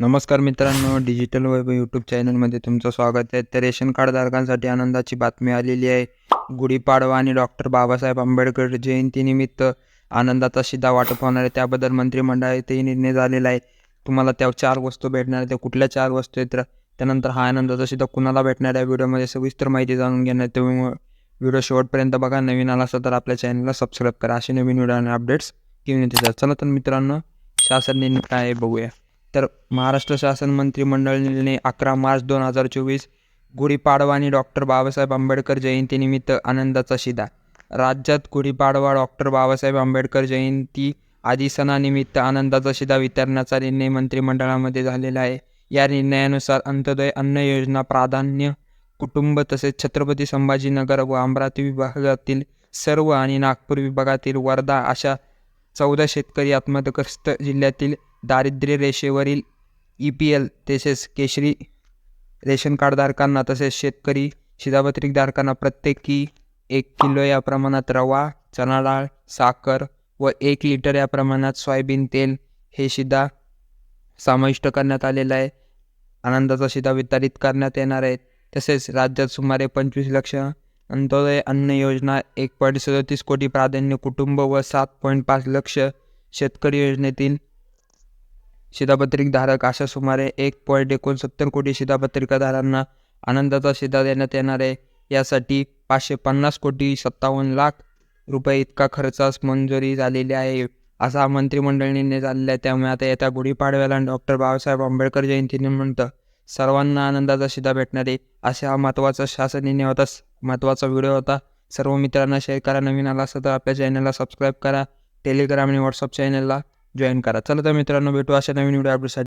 नमस्कार मित्रांनो डिजिटल वैभव यूट्यूब चॅनलमध्ये तुमचं स्वागत आहे. तर रेशन कार्डधारकांसाठी आनंदाची बातमी आलेली आहे. गुढीपाडवा आणि डॉक्टर बाबासाहेब आंबेडकर जयंतीनिमित्त आनंदाचा शिदा वाटप होणार आहे. त्याबद्दल मंत्रिमंडळातही निर्णय झालेला आहे. तुम्हाला त्या चार वस्तू भेटणार आहेत. त्या कुठल्या चार वस्तू आहेत? तर त्यानंतर हा आनंदाचा शिदा कुणाला भेटणार आहे? व्हिडिओमध्ये सविस्तर माहिती जाणून घेणार तुम्ही व्हिडिओ शेवटपर्यंत बघा. नवीन आला असेल तर आपल्या चॅनलला सबस्क्राईब करा. असे नवीन व्हिडिओ आणि अपडेट्स घेऊन येते. चला तर मित्रांनो शासन निर्णय काय आहे बघूया. तर महाराष्ट्र शासन मंत्रिमंडळ निर्णय अकरा मार्च दोन हजार चोवीस गुढीपाडवा आणि डॉक्टर बाबासाहेब आंबेडकर जयंतीनिमित्त आनंदाचा शिदा. राज्यात गुढीपाडवा डॉक्टर बाबासाहेब आंबेडकर जयंती आदी सणानिमित्त आनंदाचा शिदा वितरणाचा निर्णय मंत्रिमंडळामध्ये झालेला आहे. या निर्णयानुसार अंत्योदय अन्न योजना प्राधान्य कुटुंब तसेच छत्रपती संभाजीनगर व अमरावती विभागातील सर्व आणि नागपूर विभागातील वर्धा अशा चौदा शेतकरी आत्मग्रस्त जिल्ह्यातील दारिद्र्य रेषेवरील ई पी एल तसेच केशरी रेशन कार्डधारकांना तसेच शेतकरी शिधापत्रिकधारकांना प्रत्येकी एक किलो या प्रमाणात रवा चणा डाळ साखर व एक लिटर या प्रमाणात सोयाबीन तेल हे शिधा समाविष्ट करण्यात आलेलं आहे. आनंदाचा शिधा वितरित करण्यात येणार आहे. तसेच राज्यात सुमारे पंचवीस लक्ष अंत्योदय अन्न योजना एक पॉईंट सदतीस कोटी प्राधान्य कुटुंब व सात पॉईंट पाच लक्ष शेतकरी योजनेतील शिधापत्रिकधारक अशा सुमारे एक पॉईंट एकोणसत्तर कोटी शिधापत्रिकाधारांना आनंदाचा शिधा देण्यात येणार आहे. यासाठी पाचशे पन्नास कोटी सत्तावन्न लाख रुपये इतका खर्चास मंजुरी झालेली आहे. असा मंत्रिमंडळ निर्णय झालेला आहे. त्यामुळे आता येत्या गुढीपाडव्याला डॉक्टर बाबासाहेब आंबेडकर जयंतीनिमित्त सर्वांना आनंदाचा शिधा भेटणार आहे. असा हा महत्त्वाचा शासन निर्णय होता महत्त्वाचा व्हिडिओ होता. सर्व मित्रांना शेअर करा. नवीन आला असं तर आपल्या चॅनलला सबस्क्राईब करा. टेलिग्राम आणि व्हॉट्सअप चॅनलला जॉईन करा. चला तर मित्रांनो भेटू अशा नवीन व्हिडिओ अपडेटसाठी